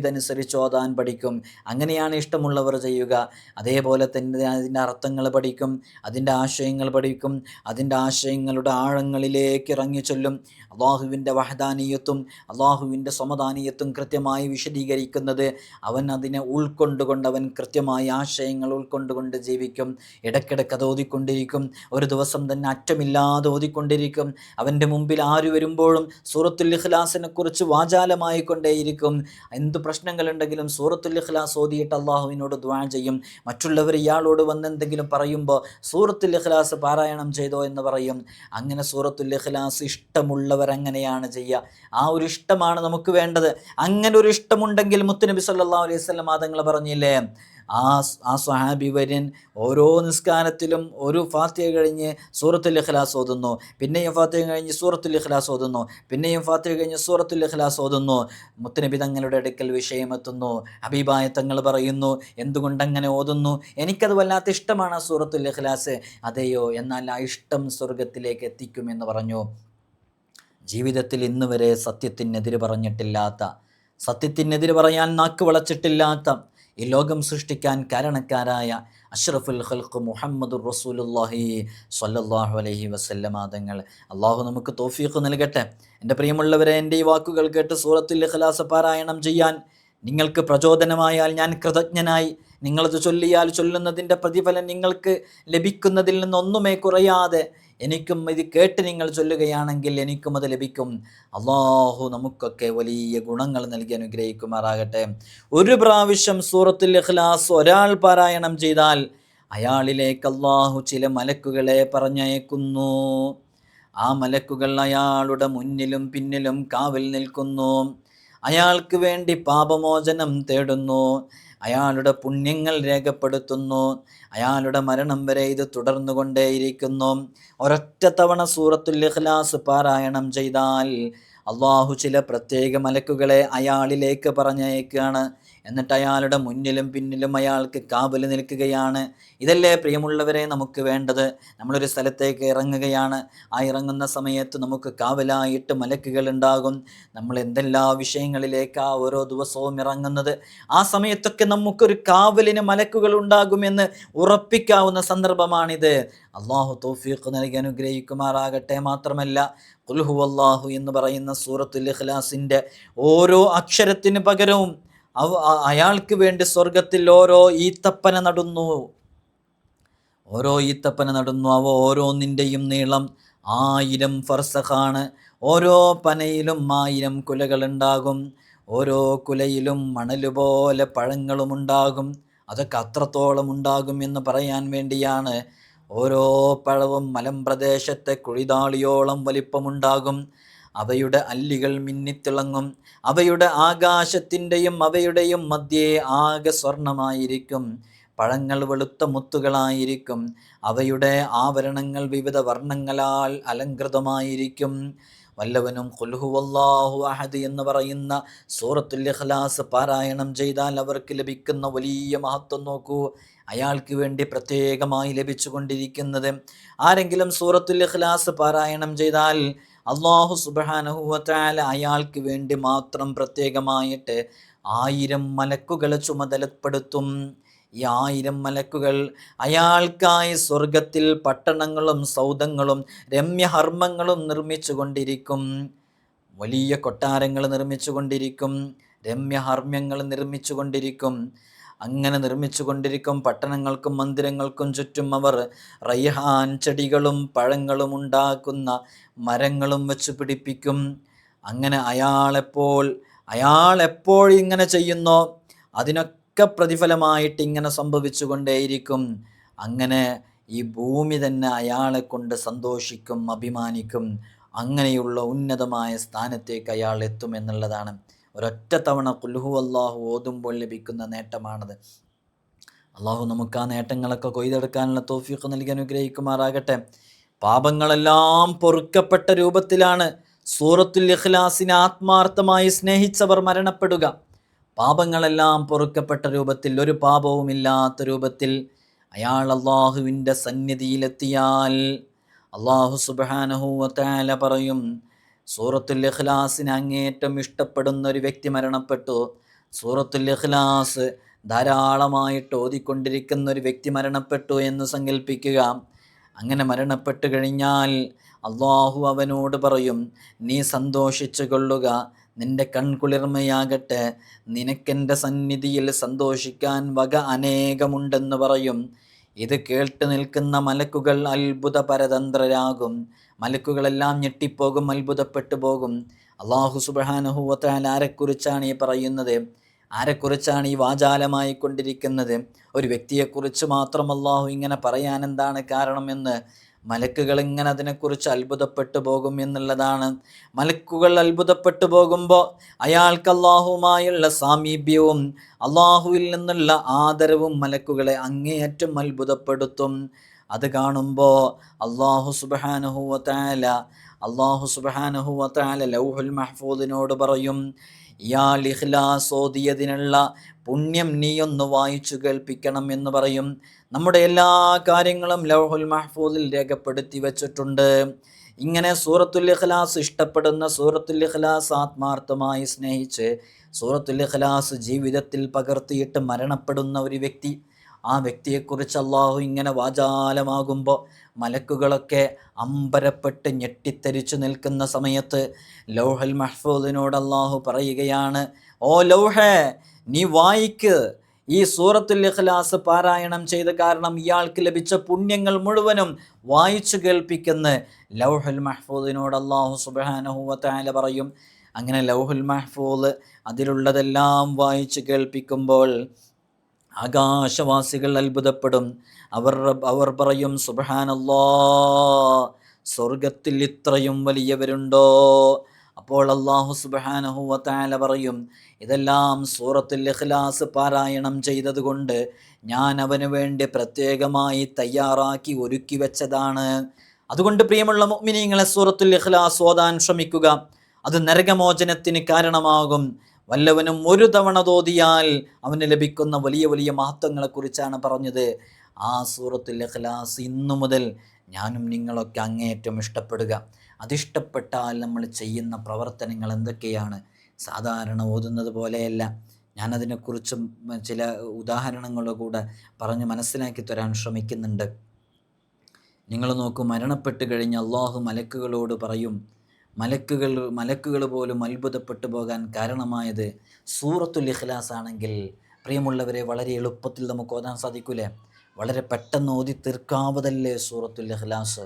അനുസരിച്ച് ഓതാൻ പഠിക്കും. അങ്ങനെയാണ് ഇഷ്ടമുള്ളവർ ചെയ്യുക. അതേപോലെ തന്നെ അതിന്റെ അർത്ഥങ്ങൾ പഠിക്കും. അതിന്റെ ആശയങ്ങൾ പഠിക്കും. അതിന്റെ ആശയങ്ങളുടെ ആഴങ്ങളിലേക്ക് ഇറങ്ങി ചൊല്ലും. അള്ളാഹുവിന്റെ വഹദാനീയത്തും അള്ളാഹുവിന്റെ സമദാനീയത്തും കൃത്യമായി വിശദീകരിക്കുന്നത് അവൻ അതിനെ ഉൾക്കൊണ്ടുകൊണ്ട് അവൻ കൃത്യമായ ആശയങ്ങൾ ഉൾക്കൊണ്ടുകൊണ്ട് ജീവിക്കും. ഇടയ്ക്കിടയ്ക്ക് അത് ഓതിക്കൊണ്ടിരിക്കും. ഒരു ദിവസം തന്നെ അറ്റമില്ലാതെ ഓതിക്കൊണ്ടിരിക്കും. അവന്റെ മുമ്പിൽ ആര് വരുമ്പോഴും സൂറത്തുൽ ഇഖ്ലാസിനെ കുറിച്ച് വാചാലമായി കൊണ്ടേയിരിക്കും എന്ത് പ്രശ്നങ്ങളുണ്ടെങ്കിലും സൂറത്തുൽ ഇഖ്ലാസ് ഓതിയിട്ട് അള്ളാഹുവിനോട് ദ്വാ ചെയ്യും. മറ്റുള്ളവർ ഇയാളോട് വന്ന് എന്തെങ്കിലും പറയുമ്പോൾ സൂറത്തുൽ ഇഖ്ലാസ് പാരായണം ചെയ്തോ എന്ന് പറയും. അങ്ങനെ സൂറത്തുൽ ഇഖ്ലാസ് ഇഷ്ടമുള്ളവരങ്ങനെയാണ് ചെയ്യുക. ആ ഒരു ഇഷ്ടമാണ് നമുക്ക് വേണ്ടത്. അങ്ങനെ ഒരു ഇഷ്ടമുണ്ടെങ്കിൽ മുത്തുനബി സല്ലാ അലൈഹി വസല്ലം മാതങ്ങൾ പറഞ്ഞില്ലേ? ആ ആ സ്വഹാബി വര്യൻ ഓരോ നിസ്കാരത്തിലും ഒരു ഫാത്തിയ കഴിഞ്ഞ് സൂറത്തുൽ ഇഖ്ലാസ് ഓതുന്നു. പിന്നെയും ഫാത്തിയ കഴിഞ്ഞ് സൂറത്തുൽ ഇഖ്ലാസ് ഓതുന്നു. പിന്നെയും ഫാത്തിയ കഴിഞ്ഞ് സൂറത്തുൽ ഇഖ്ലാസ് ഓതുന്നു. മുത്തനബി തങ്ങളുടെ അടുക്കൽ വിഷയമെത്തുന്നു. ഹബീബായ തങ്ങൾ പറയുന്നു എന്തുകൊണ്ട് അങ്ങനെ ഓതുന്നു? എനിക്കത് വല്ലാത്ത ഇഷ്ടമാണ് ആ സൂറത്തുൽ ഇഖ്ലാസ്. അതെയോ എന്നാൽ ആ ഇഷ്ടം സ്വർഗത്തിലേക്ക് എത്തിക്കുമെന്ന് പറഞ്ഞു. ജീവിതത്തിൽ ഇന്ന് വരെ സത്യത്തിനെതിരെ പറഞ്ഞിട്ടില്ലാത്ത സത്യത്തിനെതിരെ പറയാൻ നാക്ക് വളച്ചിട്ടില്ലാത്ത ഈ ലോകം സൃഷ്ടിക്കാൻ കാരണക്കാരായ അഷ്റഫുൽ ഖൽഖ് മുഹമ്മദ് റസൂലുല്ലാഹി സ്വല്ലല്ലാഹു അലൈഹി വസല്ലമാതങ്ങൾ അള്ളാഹു നമുക്ക് തോഫീഖ് നൽകട്ടെ. എന്റെ പ്രിയമുള്ളവരെ എന്റെ ഈ വാക്കുകൾ കേട്ട് സൂറത്തുൽ ഇഖ്ലാസ് പാരായണം ചെയ്യാൻ നിങ്ങൾക്ക് പ്രചോദനമായാൽ ഞാൻ കൃതജ്ഞനായി. നിങ്ങളത് ചൊല്ലിയാൽ ചൊല്ലുന്നതിന്റെ പ്രതിഫലം നിങ്ങൾക്ക് ലഭിക്കുന്നതിൽ നിന്നൊന്നുമേ കുറയാതെ എനിക്കും ഇത് കേട്ട് നിങ്ങൾ ചൊല്ലുകയാണെങ്കിൽ എനിക്കും അത് ലഭിക്കും. അള്ളാഹു നമുക്കൊക്കെ വലിയ ഗുണങ്ങൾ നൽകി അനുഗ്രഹിക്കുമാറാകട്ടെ. ഒരു പ്രാവശ്യം സൂറത്തുൽ ഇഖ്ലാസ് ഒരാൾ പാരായണം ചെയ്താൽ അയാളിലേക്ക് അള്ളാഹു ചില മലക്കുകളെ പറഞ്ഞയക്കുന്നു. ആ മലക്കുകൾ അയാളുടെ മുന്നിലും പിന്നിലും കാവൽ നിൽക്കുന്നു. അയാൾക്ക് വേണ്ടി പാപമോചനം തേടുന്നു. അയാളുടെ പുണ്യങ്ങൾ രേഖപ്പെടുത്തുന്നു. അയാളുടെ മരണം വരെ ഇത് തുടർന്നുകൊണ്ടേയിരിക്കുന്നു. ഒരൊറ്റ തവണ സൂറത്തുൽ ഇഖ്ലാസ് പാരായണം ചെയ്താൽ അള്ളാഹു ചില പ്രത്യേക മലക്കുകളെ അയാളിലേക്ക് പറഞ്ഞയക്കുകയാണ്. എന്നിട്ട് അയാളുടെ മുന്നിലും പിന്നിലും അയാൾക്ക് കാവൽ നിൽക്കുകയാണ്. ഇതല്ലേ പ്രിയമുള്ളവരെ നമുക്ക് വേണ്ടത്? നമ്മളൊരു സ്ഥലത്തേക്ക് ഇറങ്ങുകയാണ്. ആ ഇറങ്ങുന്ന സമയത്ത് നമുക്ക് കാവലായിട്ട് മലക്കുകൾ ഉണ്ടാകും. നമ്മൾ എന്തെല്ലാ വിഷയങ്ങളിലേക്കാ ഓരോ ദിവസവും ഇറങ്ങുന്നത്? ആ സമയത്തൊക്കെ നമുക്കൊരു കാവലിന് മലക്കുകൾ ഉണ്ടാകുമെന്ന് ഉറപ്പിക്കാവുന്ന സന്ദർഭമാണിത്. അള്ളാഹു തോഫീഖ് നൽകി അനുഗ്രഹിക്കുമാറാകട്ടെ മാത്രമല്ല കുൽഹു അള്ളാഹു എന്ന് പറയുന്ന സൂറത്തുൽ ഇഖ്ലാസിന്റെ ഓരോ അക്ഷരത്തിന് പകരവും അയാൾക്ക് വേണ്ടി സ്വർഗത്തിൽ ഓരോ ഈത്തപ്പന നടുന്നു. ഓരോ ഈത്തപ്പന നടുന്നു. അവ ഓരോന്നിന്റെയും നീളം ആയിരം ഫർസഖാണ് ഓരോ പനയിലും ആയിരം കുലകളുണ്ടാകും ഓരോ കുലയിലും മണലുപോലെ പഴങ്ങളുമുണ്ടാകും അതൊക്കെ അത്രത്തോളം ഉണ്ടാകും എന്ന് പറയാൻ വേണ്ടിയാണ് ഓരോ പഴവും മലമ്പ്രദേശത്തെ കുഴിതാളിയോളം വലിപ്പമുണ്ടാകും. അവയുടെ അല്ലികൾ മിന്നിത്തിളങ്ങും. അവയുടെ ആകാശത്തിന്റെയും അവയുടെയും മധ്യേ ആകെ സ്വർണമായിരിക്കും. പഴങ്ങൾ വെളുത്ത മുത്തുകളായിരിക്കും. അവയുടെ ആവരണങ്ങൾ വിവിധ വർണങ്ങളാൽ അലങ്കൃതമായിരിക്കും. വല്ലവനും ഖുൽഹുവല്ലാഹു അഹദ് എന്ന് പറയുന്ന സൂറത്തുൽ ഇഖ്ലാസ് പാരായണം ചെയ്താൽ അവർക്ക് ലഭിക്കുന്ന വലിയ മഹത്വം നോക്കൂ. അയാൾക്ക് വേണ്ടി പ്രത്യേകമായി ലഭിച്ചുകൊണ്ടിരിക്കുന്നത്. ആരെങ്കിലും സൂറത്തുൽ ഇഖ്ലാസ് പാരായണം ചെയ്താൽ അള്ളാഹു സുബാനഹുവത്താല അയാൾക്ക് വേണ്ടി മാത്രം പ്രത്യേകമായിട്ട് ആയിരം മലക്കുകളെ ചുമതലപ്പെടുത്തും. ഈ ആയിരം മലക്കുകൾ അയാൾക്കായി സ്വർഗത്തിൽ പട്ടണങ്ങളും സൗധങ്ങളും രമ്യഹർമ്മങ്ങളും നിർമ്മിച്ചു കൊണ്ടിരിക്കും വലിയ കൊട്ടാരങ്ങൾ നിർമ്മിച്ചു കൊണ്ടിരിക്കും രമ്യഹർമ്മ്യങ്ങൾ നിർമ്മിച്ചു കൊണ്ടിരിക്കും അങ്ങനെ നിർമ്മിച്ചു കൊണ്ടിരിക്കും പട്ടണങ്ങൾക്കും മന്ദിരങ്ങൾക്കും ചുറ്റും അവർ റയ്ഹാൻ ചെടികളും പഴങ്ങളും ഉണ്ടാക്കുന്ന മരങ്ങളും വെച്ച് പിടിപ്പിക്കും. അങ്ങനെ അയാളെപ്പോൾ അയാൾ എപ്പോൾ ഇങ്ങനെ ചെയ്യുന്നോ? അതിനൊക്കെ പ്രതിഫലമായിട്ട് ഇങ്ങനെ സംഭവിച്ചു കൊണ്ടേയിരിക്കും അങ്ങനെ ഈ ഭൂമി തന്നെ അയാളെ കൊണ്ട് സന്തോഷിക്കും അഭിമാനിക്കും. അങ്ങനെയുള്ള ഉന്നതമായ സ്ഥാനത്തേക്ക് അയാൾ എത്തുമെന്നുള്ളതാണ് ഒരൊറ്റ തവണ കുൽഹു അള്ളാഹു ഓതുമ്പോൾ ലഭിക്കുന്ന നേട്ടമാണത്. അള്ളാഹു നമുക്ക് ആ നേട്ടങ്ങളൊക്കെ കൊയ്തെടുക്കാനുള്ള തോഫിയൊക്കെ നൽകി അനുഗ്രഹിക്കുമാറാകട്ടെ. പാപങ്ങളെല്ലാം പൊറുക്കപ്പെട്ട രൂപത്തിലാണ് സൂറത്തുൽ ഇഖ്ലാസിനെ ആത്മാർത്ഥമായി സ്നേഹിച്ചവർ മരണപ്പെടുക. പാപങ്ങളെല്ലാം പൊറുക്കപ്പെട്ട രൂപത്തിൽ ഒരു പാപവുമില്ലാത്ത രൂപത്തിൽ അയാൾ അള്ളാഹുവിന്റെ സന്നിധിയിലെത്തിയാൽ അള്ളാഹു സുബാനഹുവത്താല പറയും സൂറത്തുൽ ഇഖ്ലാസിന് അങ്ങേറ്റം ഇഷ്ടപ്പെടുന്ന ഒരു വ്യക്തി മരണപ്പെട്ടു. സൂറത്തുൽ ഇഖ്ലാസ് ധാരാളമായിട്ട് ഓതിക്കൊണ്ടിരിക്കുന്ന ഒരു വ്യക്തി മരണപ്പെട്ടു എന്ന് സങ്കല്പിക്കുക അങ്ങനെ മരണപ്പെട്ടു കഴിഞ്ഞാൽ അള്ളാഹു അവനോട് പറയും നീ സന്തോഷിച്ചു കൊള്ളുക നിന്റെ കൺകുളിർമയാകട്ടെ. നിനക്കെന്റെ സന്നിധിയിൽ സന്തോഷിക്കാൻ വക അനേകമുണ്ടെന്ന് പറയും. ഇത് കേട്ട് നിൽക്കുന്ന മലക്കുകൾ അത്ഭുത പരതന്ത്രരാകും മലക്കുകളെല്ലാം ഞെട്ടിപ്പോകും അത്ഭുതപ്പെട്ടു പോകും. അള്ളാഹു സുബാനഹുവത്താൽ ആരെക്കുറിച്ചാണ് ഈ പറയുന്നത്? ആരെക്കുറിച്ചാണ് ഈ വാചാലമായി കൊണ്ടിരിക്കുന്നത്? ഒരു വ്യക്തിയെക്കുറിച്ച് മാത്രം അള്ളാഹു ഇങ്ങനെ പറയാൻ എന്താണ് കാരണമെന്ന് മലക്കുകൾ ഇങ്ങനെ അതിനെക്കുറിച്ച് അത്ഭുതപ്പെട്ടു പോകും എന്നുള്ളതാണ്. മലക്കുകൾ അത്ഭുതപ്പെട്ടു പോകുമ്പോൾ അയാൾക്ക് അള്ളാഹുമായുള്ള സാമീപ്യവും അള്ളാഹുവിൽ നിന്നുള്ള ആദരവും മലക്കുകളെ അങ്ങേയറ്റം അത്ഭുതപ്പെടുത്തും. അത് കാണുമ്പോൾ അള്ളാഹു സുബാനഹുവത്താല അള്ളാഹു സുബാനഹുവത്താല ലൗഹുൽ മഹഫൂദിനോട് പറയും യാ ഇഖ്ലാസ് ഓതിയതിനുള്ള പുണ്യം നീയൊന്ന് വായിച്ചു കേൾപ്പിക്കണം എന്ന് പറയും. നമ്മുടെ എല്ലാ കാര്യങ്ങളും ലൗഹുൽ മഹഫൂദിൽ രേഖപ്പെടുത്തി വെച്ചിട്ടുണ്ട്. ഇങ്ങനെ സൂറത്തുൽ ഇഖ്ലാസ് ഇഷ്ടപ്പെടുന്ന സൂറത്തുൽ ഇഖ്ലാസ് ആത്മാർത്ഥമായി സ്നേഹിച്ച് സൂറത്തുൽ ഇഖ്ലാസ് ജീവിതത്തിൽ പകർത്തിയിട്ട് മരണപ്പെടുന്ന ഒരു വ്യക്തി ആ വ്യക്തിയെക്കുറിച്ച് അള്ളാഹു ഇങ്ങനെ വാചാലമാകുമ്പോൾ മലക്കുകളൊക്കെ അമ്പരപ്പെട്ട് ഞെട്ടിത്തരിച്ചു നിൽക്കുന്ന സമയത്ത് ലൗഹൽ മഹ്ഫൂദിനോട് അള്ളാഹു പറയുകയാണ് ഓ ലൗഹേ നീ വായിക്ക്. ഈ സൂറത്തുൽ ഇഖ്ലാസ് പാരായണം ചെയ്ത കാരണം ഇയാൾക്ക് ലഭിച്ച പുണ്യങ്ങൾ മുഴുവനും വായിച്ചു കേൾപ്പിക്കുന്ന. ലൗഹുൽ മഹ്ഫൂദിനോട് അള്ളാഹു സുബാനഹുവല പറയും അങ്ങനെ ലൗഹുൽ മഹ്ഫൂദ് അതിലുള്ളതെല്ലാം വായിച്ചു കേൾപ്പിക്കുമ്പോൾ ആകാശവാസികൾ അത്ഭുതപ്പെടും. അവർ അവർ പറയും സുബാനല്ലോ സ്വർഗത്തിൽ ഇത്രയും വലിയവരുണ്ടോ? അപ്പോൾ അള്ളാഹു സുബഹാനഹുവത്താല പറയും ഇതെല്ലാം സൂറത്തിൽ ഇഖ്ലാസ് പാരായണം ചെയ്തതുകൊണ്ട് ഞാൻ അവന് വേണ്ടി പ്രത്യേകമായി തയ്യാറാക്കി ഒരുക്കി വെച്ചതാണ്. അതുകൊണ്ട് പ്രിയമുള്ള മുഅ്മിനീങ്ങളെ സൂറത്തുൽ ഇഖ്ലാസ് ഓതാൻ ശ്രമിക്കുക. അത് നരകമോചനത്തിന് കാരണമാകും. വല്ലവനും ഒരു തവണ തോതിയാൽ അവന് ലഭിക്കുന്ന വലിയ വലിയ മഹത്വങ്ങളെക്കുറിച്ചാണ് പറഞ്ഞത്. ആ സൂറത്തുൽ ഇഖ്ലാസ് ഇന്നു മുതൽ ഞാനും നിങ്ങളൊക്കെ അങ്ങേയറ്റം ഇഷ്ടപ്പെടുക. അതിഷ്ടപ്പെട്ടാൽ നമ്മൾ ചെയ്യുന്ന പ്രവർത്തനങ്ങൾ എന്തൊക്കെയാണ്? സാധാരണ ഓതുന്നത് പോലെയല്ല. ഞാനതിനെക്കുറിച്ചും ചില ഉദാഹരണങ്ങളുടെ കൂടെ പറഞ്ഞ് മനസ്സിലാക്കി തരാൻ ശ്രമിക്കുന്നുണ്ട്. നിങ്ങൾ നോക്കൂ മരണപ്പെട്ട് കഴിഞ്ഞ് അള്ളാഹു മലക്കുകളോട് പറയും മലക്കുകൾ മലക്കുകൾ പോലും അത്ഭുതപ്പെട്ടു പോകാൻ കാരണമായത് സൂറത്തുൽ ഇഖ്ലാസ് ആണെങ്കിൽ. പ്രിയമുള്ളവരെ വളരെ എളുപ്പത്തിൽ നമുക്ക് ഓതാൻ സാധിക്കൂലേ? വളരെ പെട്ടെന്ന് ഓതി തീർക്കാവതല്ലേ സൂറത്തുൽ ഇഖ്ലാസ്?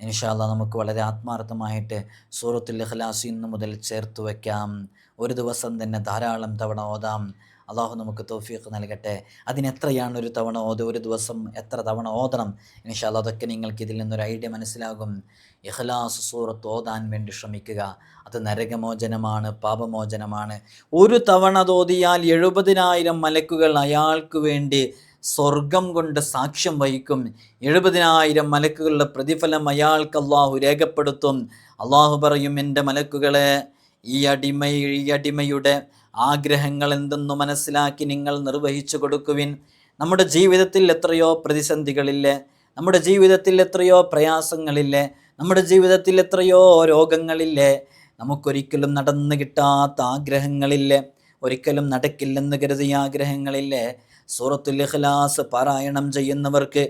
ഇൻഷാല്ല നമുക്ക് വളരെ ആത്മാർത്ഥമായിട്ട് സൂറത്തുൽ ഇഖ്ലാസ് ഇന്നു മുതൽ ചേർത്ത് വയ്ക്കാം. ഒരു ദിവസം തന്നെ ധാരാളം തവണ ഓതാം. അള്ളാഹു നമുക്ക് തോഫീഖ് നൽകട്ടെ. അതിനെത്രയാണ് ഒരു തവണ ഓത് ഒരു ദിവസം എത്ര തവണ ഓതണം? ഇൻഷാല്ല അതൊക്കെ നിങ്ങൾക്ക് ഇതിൽ നിന്നൊരു ഐഡിയ മനസ്സിലാകും. ഇഖ്ലാസ് സൂറത്ത് ഓതാൻ വേണ്ടി ശ്രമിക്കുക. അത് നരകമോചനമാണ് പാപമോചനമാണ്. ഒരു തവണ തോതിയാൽ എഴുപതിനായിരം മലക്കുകൾ അയാൾക്ക് വേണ്ടി സ്വർഗം കൊണ്ട് സാക്ഷ്യം വഹിക്കും. എഴുപതിനായിരം മലക്കുകളുടെ പ്രതിഫലം അയാൾക്ക് അള്ളാഹു രേഖപ്പെടുത്തും. അള്ളാഹു പറയും എന്റെ മലക്കുകളെ ഈ അടിമ ഈ അടിമയുടെ ആഗ്രഹങ്ങൾ എന്തെന്ന് മനസ്സിലാക്കി നിങ്ങൾ നിർവഹിച്ചു കൊടുക്കുവിൻ. നമ്മുടെ ജീവിതത്തിൽ എത്രയോ പ്രതിസന്ധികളില്ലേ? നമ്മുടെ ജീവിതത്തിൽ എത്രയോ പ്രയാസങ്ങളില്ലേ? നമ്മുടെ ജീവിതത്തിൽ എത്രയോ രോഗങ്ങളില്ലേ? നമുക്കൊരിക്കലും നടന്നു കിട്ടാത്ത ആഗ്രഹങ്ങളില്ലേ? ഒരിക്കലും നടക്കില്ലെന്ന് കരുതിയ ആഗ്രഹങ്ങളില്ലേ? സൂറത്തുൽ ഇഖ്ലാസ് പാരായണം ചെയ്യുന്നവർക്ക്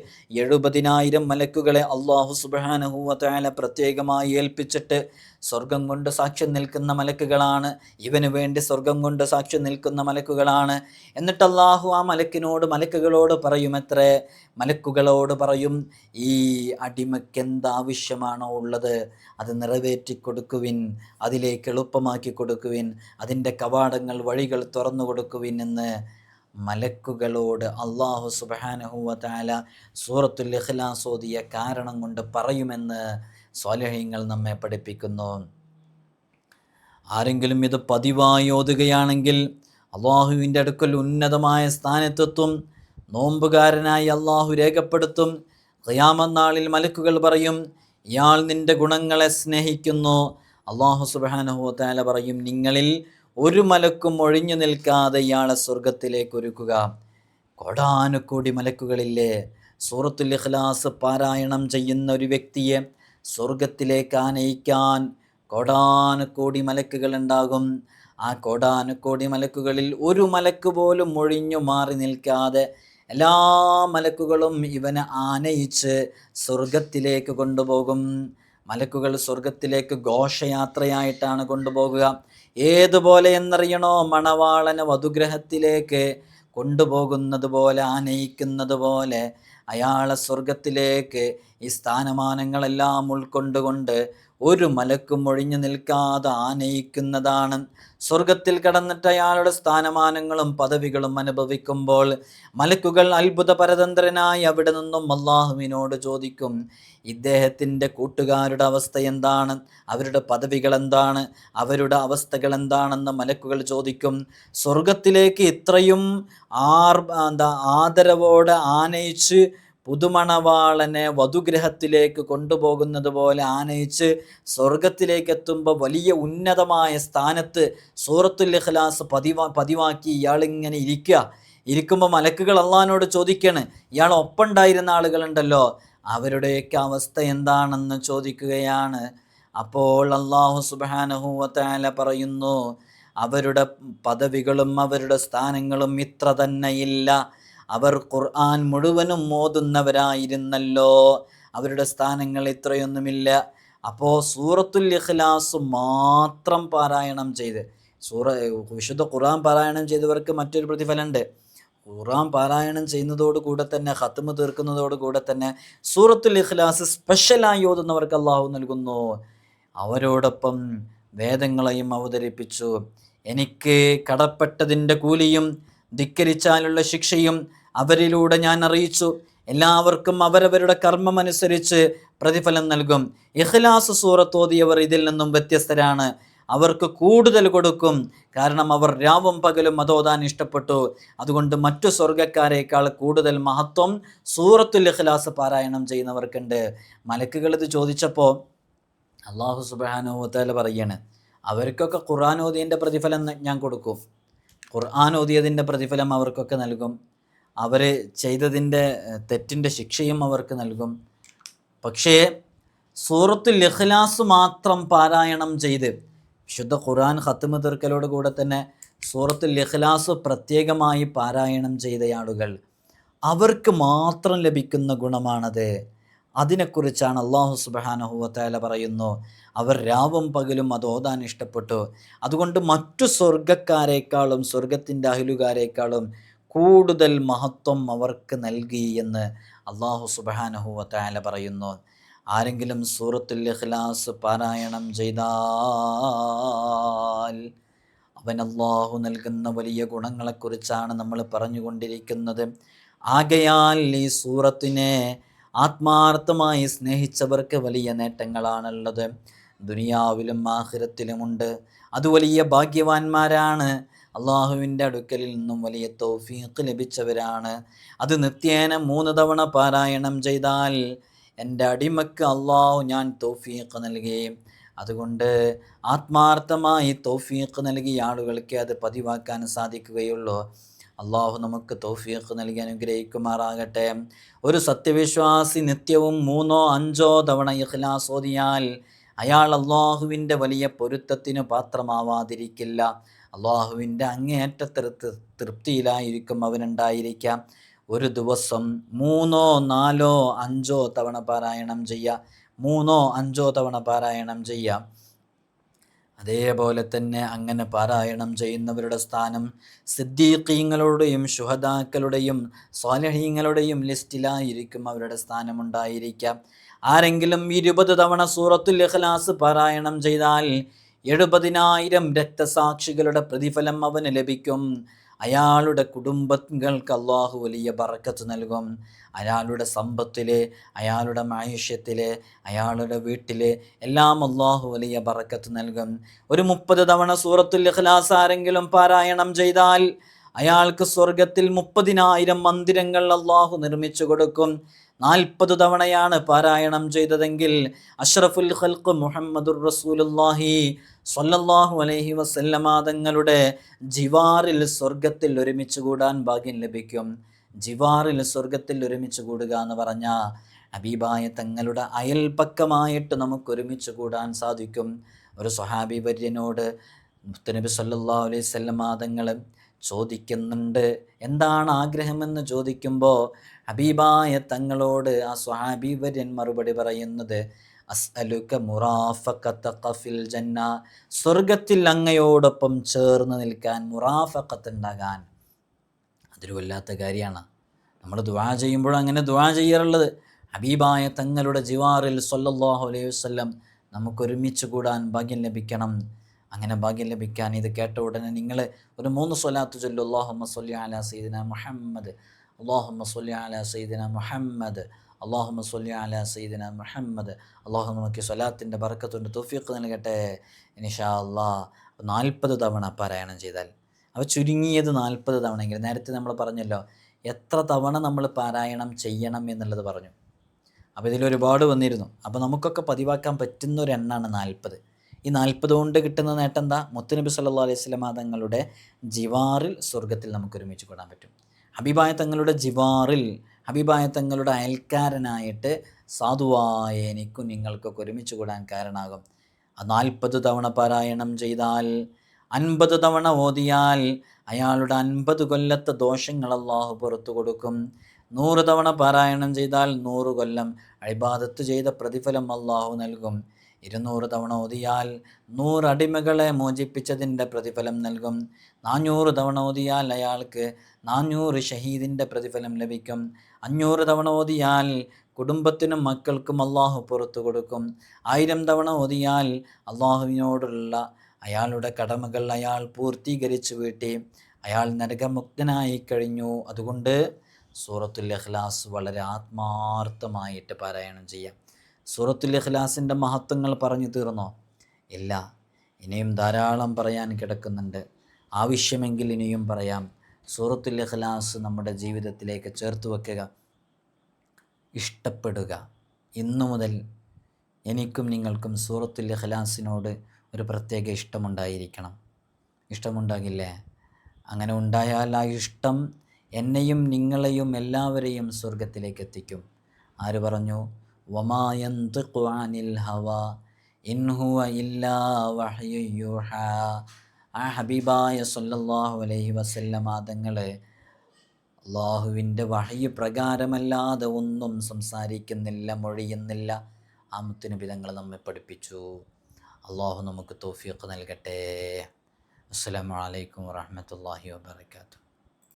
എഴുപതിനായിരം മലക്കുകളെ അള്ളാഹു സുബാനഹുവല പ്രത്യേകമായി ഏൽപ്പിച്ചിട്ട് സ്വർഗം കൊണ്ട് സാക്ഷ്യം നിൽക്കുന്ന മലക്കുകളാണ്. ഇവന് വേണ്ടി സ്വർഗം കൊണ്ട് സാക്ഷ്യം നിൽക്കുന്ന മലക്കുകളാണ്. എന്നിട്ട് അള്ളാഹു ആ മലക്കിനോട് മലക്കുകളോട് പറയും എത്രേ മലക്കുകളോട് പറയും ഈ അടിമയ്ക്ക് എന്താവശ്യമാണോ ഉള്ളത്? അത് നിറവേറ്റി കൊടുക്കുവിൻ അതിലേക്ക് എളുപ്പമാക്കി കൊടുക്കുവിൻ അതിന്റെ കവാടങ്ങൾ വഴികൾ തുറന്നു കൊടുക്കുവിൻ എന്ന് മലക്കുകളോട് അള്ളാഹു സുബാനഹുവല സൂറത്തുൽ ഇഖ്ലാസ് ഓതിയ കാരണം കൊണ്ട് പറയുമെന്ന് സ്വാലഹ്യങ്ങൾ നമ്മെ പഠിപ്പിക്കുന്നു. ആരെങ്കിലും ഇത് പതിവായി ഓതുകയാണെങ്കിൽ അള്ളാഹുവിന്റെ അടുക്കൽ ഉന്നതമായ സ്ഥാനത്തെത്തും നോമ്പുകാരനായി അള്ളാഹു രേഖപ്പെടുത്തും റിയാമന്നാളിൽ മലക്കുകൾ പറയും ഇയാൾ നിന്റെ ഗുണങ്ങളെ സ്നേഹിക്കുന്നു. അള്ളാഹു സുബാനഹുവല പറയും നിങ്ങളിൽ ഒരു മലക്കും ഒഴിഞ്ഞു നിൽക്കാതെ ഇയാളെ സ്വർഗത്തിലേക്ക് ഒരുക്കുക. കോടാനുകോടി മലക്കുകളില്ലേ? സൂറത്തുൽ ഇഖ്ലാസ് പാരായണം ചെയ്യുന്ന ഒരു വ്യക്തിയെ സ്വർഗത്തിലേക്ക് ആനയിക്കാൻ കോടാനുകോടി മലക്കുകൾ ഉണ്ടാകും. ആ കോടാനുകോടി മലക്കുകളിൽ ഒരു മലക്ക് പോലും ഒഴിഞ്ഞു മാറി നിൽക്കാതെ എല്ലാ മലക്കുകളും ഇവനെ ആനയിച്ച് സ്വർഗത്തിലേക്ക് കൊണ്ടുപോകും. മലക്കുകൾ സ്വർഗത്തിലേക്ക് ഘോഷയാത്രയായിട്ടാണ് കൊണ്ടുപോകുക. ഏതുപോലെ എന്നറിയണോ മണവാളന വധുഗ്രഹത്തിലേക്ക് കൊണ്ടുപോകുന്നത് പോലെ ആനയിക്കുന്നത് പോലെ അയാളെ സ്വർഗത്തിലേക്ക് ഈ സ്ഥാനമാനങ്ങളെല്ലാം ഉൾക്കൊണ്ടുകൊണ്ട് ഒരു മലക്കും ഒഴിഞ്ഞു നിൽക്കാതെ ആനയിക്കുന്നതാണ്. സ്വർഗത്തിൽ കടന്നിട്ട് അയാളുടെ സ്ഥാനമാനങ്ങളും പദവികളും അനുഭവിക്കുമ്പോൾ മലക്കുകൾ അത്ഭുത പരതന്ത്രനായി അവിടെ നിന്നും അള്ളാഹുവിനോട് ചോദിക്കും ഇദ്ദേഹത്തിന്റെ കൂട്ടുകാരുടെ അവസ്ഥ എന്താണ്? അവരുടെ പദവികൾ എന്താണ്? അവരുടെ അവസ്ഥകൾ എന്താണെന്ന് മലക്കുകൾ ചോദിക്കും. സ്വർഗത്തിലേക്ക് ഇത്രയും ആർ എന്താ ആദരവോടെ ആനയിച്ച് പുതുമണവാളനെ വധുഗ്രഹത്തിലേക്ക് കൊണ്ടുപോകുന്നത് പോലെ ആനയിച്ച് സ്വർഗത്തിലേക്ക് എത്തുമ്പോൾ വലിയ ഉന്നതമായ സ്ഥാനത്ത് സൂറത്തുൽ ഇഖ്ലാസ് പതിവാ പതിവാക്കി ഇയാളിങ്ങനെ ഇരിക്കുക. ഇരിക്കുമ്പോൾ മലക്കുകൾ അള്ളഹാനോട് ചോദിക്കാണ് ഇയാൾ ഒപ്പമുണ്ടായിരുന്ന ആളുകളുണ്ടല്ലോ? അവരുടെയൊക്കെ അവസ്ഥ എന്താണെന്ന് ചോദിക്കുകയാണ്. അപ്പോൾ അള്ളാഹു സുബാനഹുവല പറയുന്നു അവരുടെ പദവികളും അവരുടെ സ്ഥാനങ്ങളും ഇത്ര തന്നെയില്ല അവർ ഖുർആൻ മുഴുവനും മോതുന്നവരായിരുന്നല്ലോ അവരുടെ സ്ഥാനങ്ങൾ ഇത്രയൊന്നുമില്ല. അപ്പോൾ സൂറത്തുൽ ഇഖ്ലാസ് മാത്രം പാരായണം ചെയ്ത് സൂറ വിശുദ്ധ ഖുർആൻ പാരായണം ചെയ്തവർക്ക് മറ്റൊരു പ്രതിഫലമുണ്ട്. ഖുർആൻ പാരായണം ചെയ്യുന്നതോട് കൂടെ തന്നെ ഹത്തുമ് തീർക്കുന്നതോട് കൂടെ തന്നെ സൂറത്തുൽ ഇഖ്ലാസ് സ്പെഷ്യലായി ഓതുന്നവർക്ക് അള്ളാഹു നൽകുന്നു. അവരോടൊപ്പം വേദങ്ങളെയും അവതരിപ്പിച്ചു. എനിക്ക് കടപ്പെട്ടതിന്റെ കൂലിയും ധിക്കരിച്ചാലുള്ള ശിക്ഷയും അവരിലൂടെ ഞാൻ അറിയിച്ചു. എല്ലാവർക്കും അവരവരുടെ കർമ്മമനുസരിച്ച് പ്രതിഫലം നൽകും. ഇഖ്ലാസ് സൂറത്തോതിയവർ ഇതിൽ നിന്നും വ്യത്യസ്തരാണ്. അവർക്ക് കൂടുതൽ കൊടുക്കും. കാരണം അവർ രാവും പകലും അതോതാൻ ഇഷ്ടപ്പെട്ടു. അതുകൊണ്ട് മറ്റു സ്വർഗക്കാരേക്കാൾ കൂടുതൽ മഹത്വം സൂറത്തുൽ ഇഖ്ലാസ് പാരായണം ചെയ്യുന്നവർക്കുണ്ട്. മലക്കുകൾ ഇത് ചോദിച്ചപ്പോൾ അള്ളാഹു സുബാനുവല പറയാണ് അവർക്കൊക്കെ ഖുറാനോദീന്റെ പ്രതിഫലം ഞാൻ കൊടുക്കും. ഖുർആൻ ഓതിയതിന്റെ പ്രതിഫലം അവർക്കൊക്കെ നൽകും. അവർ ചെയ്തതിന്റെ തെറ്റിന്റെ ശിക്ഷയും അവർക്ക് നൽകും. പക്ഷേ സൂറത്തുൽ ഇഖ്ലാസ് മാത്രം പാരായണം ചെയ്ത് വിശുദ്ധ ഖുർആൻ ഖത്മ തീർക്കലോട് കൂടെ തന്നെ സൂറത്തുൽ ഇഖ്ലാസ് പ്രത്യേകമായി പാരായണം ചെയ്ത ആളുകൾ അവർക്ക് മാത്രം ലഭിക്കുന്ന ഗുണമാണത്. അതിനെക്കുറിച്ചാണ് അള്ളാഹു സുബാനഹുവത്താല പറയുന്നു. അവർ രാവും പകലും അത് ഓതാൻ ഇഷ്ടപ്പെട്ടു. അതുകൊണ്ട് മറ്റു സ്വർഗക്കാരേക്കാളും സ്വർഗത്തിന്റെ അഹിലുകാരേക്കാളും കൂടുതൽ മഹത്വം അവർക്ക് നൽകി എന്ന് അള്ളാഹു സുബാനഹുവത്താല പറയുന്നു. ആരെങ്കിലും സൂറത്തുൽ ഇഖ്ലാസ് പാരായണം ചെയ്താൽ അവൻ അള്ളാഹു നൽകുന്ന വലിയ ഗുണങ്ങളെക്കുറിച്ചാണ് നമ്മൾ പറഞ്ഞുകൊണ്ടിരിക്കുന്നത്. ആകയാൽ ഈ സൂറത്തിനെ ആത്മാർത്ഥമായി സ്നേഹിച്ചവർക്ക് വലിയ നേട്ടങ്ങളാണുള്ളത്. ദുനിയാവിലും ആഹിരത്തിലുമുണ്ട് അത് വലിയ ഭാഗ്യവാന്മാരാണ്. അള്ളാഹുവിന്റെ അടുക്കലിൽ നിന്നും വലിയ തൗഫീഖ് ലഭിച്ചവരാണ്. അത് നിത്യേന മൂന്ന് തവണ പാരായണം ചെയ്താൽ എന്റെ അടിമക്ക് അള്ളാഹു ഞാൻ തൗഫീഖ് നൽകി. അതുകൊണ്ട് ആത്മാർത്ഥമായി തൗഫീഖ് നൽകിയ ആളുകൾക്ക് അത് പതിവാക്കാൻ സാധിക്കുകയുള്ളൂ. അള്ളാഹു നമുക്ക് തോഫിയക്ക് നൽകി അനുഗ്രഹിക്കുമാറാകട്ടെ. ഒരു സത്യവിശ്വാസി നിത്യവും മൂന്നോ അഞ്ചോ തവണ ഇഖ്ലാസ് ഓതിയാൽ അയാൾ അള്ളാഹുവിന്റെ വലിയ പൊരുത്തത്തിന് പാത്രമാവാതിരിക്കില്ല. അള്ളാഹുവിന്റെ അങ്ങേയറ്റ തൃപ്തിയിലായിരിക്കും അവനുണ്ടായിരിക്കാം. ഒരു ദിവസം മൂന്നോ നാലോ അഞ്ചോ തവണ പാരായണം ചെയ്യുക. മൂന്നോ അഞ്ചോ തവണ പാരായണം ചെയ്യാം അതേപോലെ തന്നെ അങ്ങനെ പാരായണം ചെയ്യുന്നവരുടെ സ്ഥാനം സിദ്ദീഖീങ്ങളുടെയും ശുഹദാക്കളുടെയും സ്വാലഹീങ്ങളുടെയും ലിസ്റ്റിലായിരിക്കും അവരുടെ സ്ഥാനമുണ്ടായിരിക്കാം. ആരെങ്കിലും ഇരുപത് തവണ സൂറത്തുൽ ഇഖ്ലാസ് പാരായണം ചെയ്താൽ എഴുപതിനായിരം രക്തസാക്ഷികളുടെ പ്രതിഫലം അവന് ലഭിക്കും. അയാളുടെ കുടുംബങ്ങൾക്ക് അള്ളാഹു വലിയ ബറക്കത്ത് നൽകും. അയാളുടെ സമ്പത്തിൽ അയാളുടെ മായുഷ്യത്തിൽ അയാളുടെ വീട്ടിൽ എല്ലാം അള്ളാഹു വലിയ ബറക്കത്ത് നൽകും. ഒരു മുപ്പത് തവണ സൂറത്തുൽ ഇഖ്ലാസ് ആരെങ്കിലും പാരായണം ചെയ്താൽ അയാൾക്ക് സ്വർഗത്തിൽ മുപ്പതിനായിരം മന്ദിരങ്ങൾ അള്ളാഹു നിർമ്മിച്ചു കൊടുക്കും. നാൽപ്പത് തവണയാണ് പാരായണം ചെയ്തതെങ്കിൽ അഷ്റഫുൽ ഖൽഖ് മുഹമ്മദുർ റസൂലുല്ലാഹി സ്വല്ലല്ലാഹു അലൈഹി വസല്ലമ തങ്ങളുടെ ജിവാറിൽ സ്വർഗത്തിൽ ഒരുമിച്ച് കൂടാൻ ഭാഗ്യം ലഭിക്കും. ജിവാറിൽ സ്വർഗത്തിൽ ഒരുമിച്ച് കൂടുക എന്ന് പറഞ്ഞ ഹബീബായ തങ്ങളുടെ അയൽപക്കമായിട്ട് നമുക്ക് ഒരുമിച്ച് കൂടാൻ സാധിക്കും. ഒരു സ്വഹാബി വര്യനോട് മുത്തനബി സല്ലാ അലൈഹി സ്വല്ലമാതങ്ങൾ ചോദിക്കുന്നുണ്ട്. എന്താണ് ആഗ്രഹമെന്ന് ചോദിക്കുമ്പോൾ ഹബീബായ തങ്ങളോട് ആ സ്വഹാബി വര്യൻ മറുപടി പറയുന്നത് ജന്ന സ്വർഗത്തിൽ അങ്ങയോടൊപ്പം ചേർന്ന് നിൽക്കാൻ മുറാഫഖത്ത് ഉണ്ടാകാൻ. അതൊരു വല്ലാത്ത കാര്യമാണ്. നമ്മൾ ദുവാ ചെയ്യുമ്പോൾ അങ്ങനെ ദുവാ ചെയ്യാറുള്ളത്. ഹബീബായ തങ്ങളുടെ ജിവാറിൽ സൊല്ലാഹു അലൈഹി വസല്ലം നമുക്ക് ഒരുമിച്ച് കൂടാൻ ഭാഗ്യം ലഭിക്കണം. അങ്ങനെ ഭാഗ്യം ലഭിക്കാൻ ഇത് കേട്ട ഉടനെ നിങ്ങൾ ഒരു മൂന്ന് സ്വലാത്ത് ചൊല്ലു. അള്ളാഹുമ്മ സൊല്ലി അലാ സയ്യിദിന മുഹമ്മദ് അള്ളാഹുമ്മ സല്ലി അലാ സയ്യിദിന മുഹമ്മദ് അള്ളാഹുമ സല്ലി അലാ സയ്യിദിന മുഹമ്മദ്. അള്ളാഹു നമുക്ക് സ്വലാത്തിന്റെ ബർക്കത്തുണ്ട് തൗഫീഖ് നൽകട്ടെ. ഇൻഷാ അള്ളാഹ് നാൽപ്പത് തവണ പാരായണം ചെയ്താൽ. അവ ചുരുങ്ങിയത് നാൽപ്പത് തവണയെങ്കിലും. നേരത്തെ നമ്മൾ പറഞ്ഞല്ലോ എത്ര തവണ നമ്മൾ പാരായണം ചെയ്യണം എന്നുള്ളത് പറഞ്ഞു. അപ്പോൾ ഇതിലൊരുപാട് വന്നിരുന്നു. അപ്പോൾ നമുക്കൊക്കെ പതിവാക്കാൻ പറ്റുന്ന ഒരു എണ്ണാണ് നാൽപ്പത്. ഈ നാൽപ്പത് കൊണ്ട് കിട്ടുന്ന നേട്ടം എന്താ? മുത്തുനബി സല്ലാ അലൈഹി സ്വലമ തങ്ങളുടെ ജിവാറിൽ സ്വർഗത്തിൽ നമുക്ക് ഒരുമിച്ച് കൂടാൻ പറ്റും. ഹബീബായ തങ്ങളുടെ ജിവാറിൽ ഹബീബായ തങ്ങളുടെ അയൽക്കാരനായിട്ട് സാധുവായ എനിക്കും നിങ്ങൾക്കൊക്കെ ഒരുമിച്ച് കൂടാൻ കാരണമാകും നാൽപ്പത് തവണ പാരായണം ചെയ്താൽ അൻപത് തവണ ഓതിയാൽ അയാളുടെ അൻപത് കൊല്ലത്തെ ദോഷങ്ങൾ അള്ളാഹു പുറത്തു കൊടുക്കും. നൂറ് തവണ പാരായണം ചെയ്താൽ നൂറ് കൊല്ലം അഴിബാദത്ത് ചെയ്ത പ്രതിഫലം അള്ളാഹു നൽകും. ഇരുന്നൂറ് തവണ ഓതിയാൽ നൂറ് അടിമകളെ മോചിപ്പിച്ചതിന്റെ പ്രതിഫലം നൽകും. നാനൂറ് തവണ ഓതിയാൽ അയാൾക്ക് നാനൂറ് ഷഹീദിന്റെ പ്രതിഫലം ലഭിക്കും. അഞ്ഞൂറ് തവണ ഓതിയാൽ കുടുംബത്തിനും മക്കൾക്കും അള്ളാഹു പുറത്തു കൊടുക്കും. ആയിരം തവണ ഓതിയാൽ അള്ളാഹുവിനോടുള്ള അയാളുടെ കടമകൾ അയാൾ പൂർത്തീകരിച്ചു വീട്ടി. അയാൾ നരകമുക്തനായി കഴിഞ്ഞു. അതുകൊണ്ട് സൂറത്തുൽ ഇഖ്ലാസ് വളരെ ആത്മാർത്ഥമായിട്ട് പാരായണം ചെയ്യാം. സൂറത്തുൽ ഇഖ്ലാസിന്റെ മഹത്വങ്ങൾ പറഞ്ഞു തീർന്നോ? ഇല്ല. ഇനിയും ധാരാളം പറയാൻ കിടക്കുന്നുണ്ട്. ആവശ്യമെങ്കിൽ ഇനിയും പറയാം. സൂറത്തുൽ ഇഖ്ലാസ് നമ്മുടെ ജീവിതത്തിലേക്ക് ചേർത്ത് വെക്കുക. ഇഷ്ടപ്പെടുക. ഇന്നു മുതൽ എനിക്കും നിങ്ങൾക്കും സൂറത്തുൽ ഇഖ്ലാസിനോട് ഒരു പ്രത്യേക ഇഷ്ടമുണ്ടായിരിക്കണം. ഇഷ്ടമുണ്ടാകില്ലേ? അങ്ങനെ ഉണ്ടായാൽ ആ ഇഷ്ടം എന്നെയും നിങ്ങളെയും എല്ലാവരെയും സ്വർഗത്തിലേക്ക് എത്തിക്കും. ആര് പറഞ്ഞു? വമായന്തിഖു അനിൽ ഹവ ഇൻഹുവ ഇല്ലാ വഹ്യു ആ ഹബീബായ സല്ലല്ലാഹു അലൈഹി വസല്ലമ തങ്ങളെ അള്ളാഹുവിന്റെ വഹയ്യ പ്രകാരമല്ലാതെ ഒന്നും സംസാരിക്കുന്നില്ല മൊഴിയുന്നില്ല. ആ മുത്തുനബി തങ്ങൾ നമ്മെ പഠിപ്പിച്ചു. അള്ളാഹു നമുക്ക് തോഫിയൊക്കെ നൽകട്ടെ. അസ്സാം വലൈക്കും വറഹ്മത്തുള്ളാഹി വബറകാതുഹു.